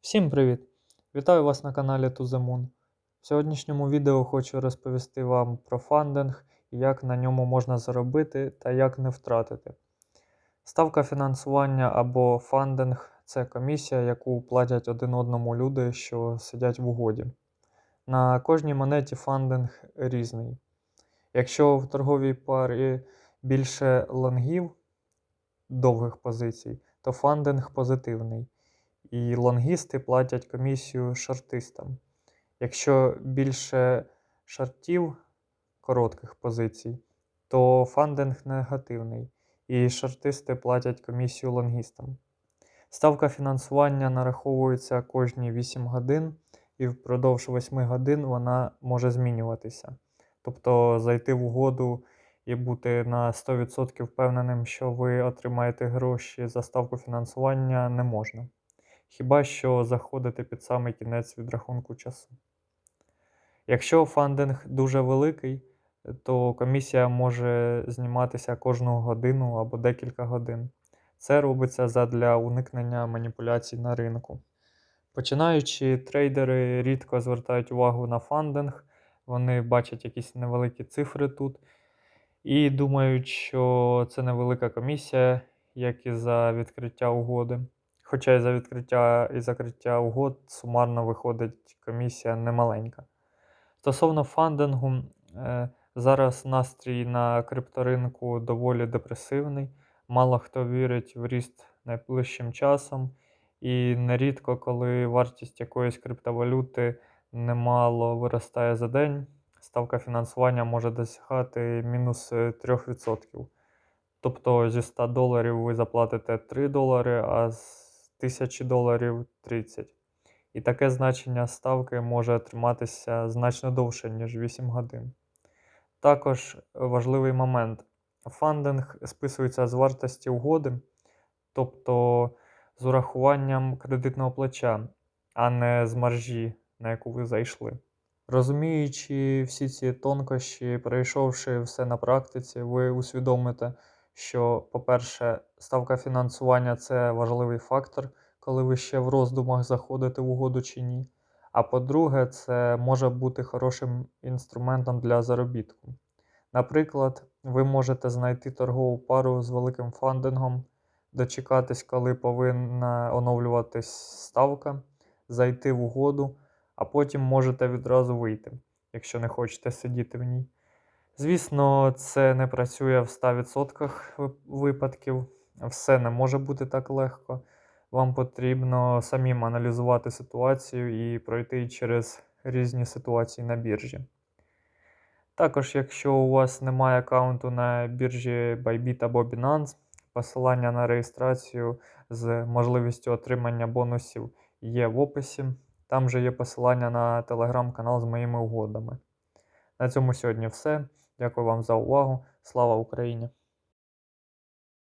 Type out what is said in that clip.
Всім привіт! Вітаю вас на каналі To The. В сьогоднішньому відео хочу розповісти вам про фандинг, як на ньому можна заробити та як не втратити. Ставка фінансування або фандинг це комісія, яку платять один одному люди, що сидять в угоді. На кожній монеті фандинг різний. Якщо в торговій парі більше лонгів довгих позицій, то фандинг позитивний і лонгісти платять комісію шортистам. Якщо більше шортів коротких позицій, то фандинг негативний, і шортисти платять комісію лонгістам. Ставка фінансування нараховується кожні 8 годин, і впродовж 8 годин вона може змінюватися. Тобто зайти в угоду і бути на 100% впевненим, що ви отримаєте гроші за ставку фінансування не можна хіба що заходити під самий кінець відрахунку часу. Якщо фандинг дуже великий, то комісія може зніматися кожну годину або декілька годин. Це робиться задля уникнення маніпуляцій на ринку. Починаючи, трейдери рідко звертають увагу на фандинг, вони бачать якісь невеликі цифри тут і думають, що це невелика комісія, як і за відкриття угоди. Хоча і за відкриття і закриття угод сумарно виходить комісія немаленька. Стосовно фандингу, е, зараз настрій на крипторинку доволі депресивний. Мало хто вірить в ріст найближчим часом, і нерідко, коли вартість якоїсь криптовалюти немало виростає за день, ставка фінансування може досягати мінус 3%. Тобто зі 100 доларів ви заплатите 3 долари, а з 1000 доларів 30. І таке значення ставки може триматися значно довше, ніж 8 годин. Також важливий момент: фандинг списується з вартості угоди, тобто з урахуванням кредитного плеча, а не з маржі, на яку ви зайшли. Розуміючи всі ці тонкощі, перейшовши все на практиці, ви усвідомите що, по-перше, ставка фінансування це важливий фактор, коли ви ще в роздумах заходите в угоду чи ні. А по-друге, це може бути хорошим інструментом для заробітку. Наприклад, ви можете знайти торгову пару з великим фандингом, дочекатись, коли повинна оновлюватись ставка, зайти в угоду, а потім можете відразу вийти, якщо не хочете сидіти в ній. Звісно, це не працює в 100% випадків. Все не може бути так легко. Вам потрібно самим аналізувати ситуацію і пройти через різні ситуації на біржі. Також, якщо у вас немає аккаунту на біржі Bybit або Binance, посилання на реєстрацію з можливістю отримання бонусів є в описі. Там же є посилання на телеграм-канал з моїми угодами. На цьому сьогодні все. Дякую вам за увагу. Слава Україні!